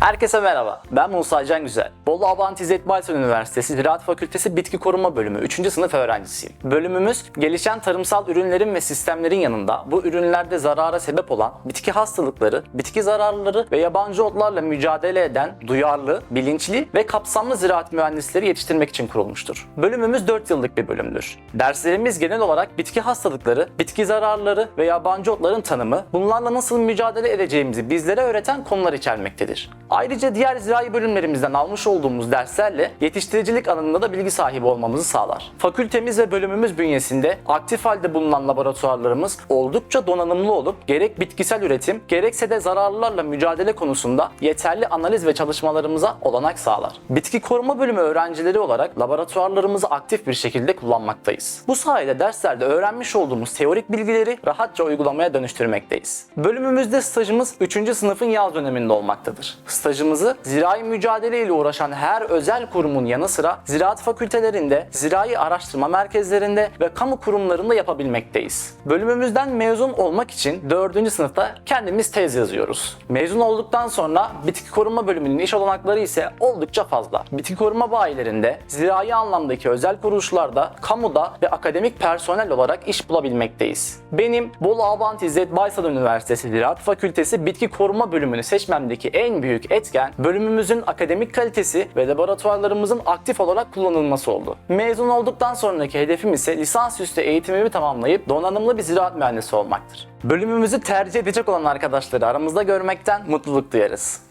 Herkese merhaba. Ben Musa Can Güzel. Bolu Abant İzzet Baysal Üniversitesi Ziraat Fakültesi Bitki Koruma Bölümü 3. sınıf öğrencisiyim. Bölümümüz gelişen tarımsal ürünlerin ve sistemlerin yanında bu ürünlerde zarara sebep olan bitki hastalıkları, bitki zararları ve yabancı otlarla mücadele eden duyarlı, bilinçli ve kapsamlı ziraat mühendisleri yetiştirmek için kurulmuştur. Bölümümüz 4 yıllık bir bölümdür. Derslerimiz genel olarak bitki hastalıkları, bitki zararları ve yabancı otların tanımı, bunlarla nasıl mücadele edeceğimizi bizlere öğreten konular içermektedir. Ayrıca diğer zirai bölümlerimizden almış olduğumuz derslerle yetiştiricilik alanında da bilgi sahibi olmamızı sağlar. Fakültemiz ve bölümümüz bünyesinde aktif halde bulunan laboratuvarlarımız oldukça donanımlı olup gerek bitkisel üretim gerekse de zararlılarla mücadele konusunda yeterli analiz ve çalışmalarımıza olanak sağlar. Bitki koruma bölümü öğrencileri olarak laboratuvarlarımızı aktif bir şekilde kullanmaktayız. Bu sayede derslerde öğrenmiş olduğumuz teorik bilgileri rahatça uygulamaya dönüştürmekteyiz. Bölümümüzde stajımız 3. sınıfın yaz döneminde olmaktadır. Stajımızı zirai mücadele ile uğraşan her özel kurumun yanı sıra ziraat fakültelerinde, zirai araştırma merkezlerinde ve kamu kurumlarında yapabilmekteyiz. Bölümümüzden mezun olmak için 4. sınıfta kendimiz tez yazıyoruz. Mezun olduktan sonra bitki koruma bölümünün iş olanakları ise oldukça fazla. Bitki koruma bayilerinde, zirai anlamdaki özel kuruluşlarda, kamuda ve akademik personel olarak iş bulabilmekteyiz. Benim Bolu Abant İzzet Baysal Üniversitesi Ziraat Fakültesi Bitki Koruma bölümünü seçmemdeki en büyük etken bölümümüzün akademik kalitesi ve laboratuvarlarımızın aktif olarak kullanılması oldu. Mezun olduktan sonraki hedefim ise lisansüstü eğitimimi tamamlayıp donanımlı bir ziraat mühendisi olmaktır. Bölümümüzü tercih edecek olan arkadaşları aramızda görmekten mutluluk duyarız.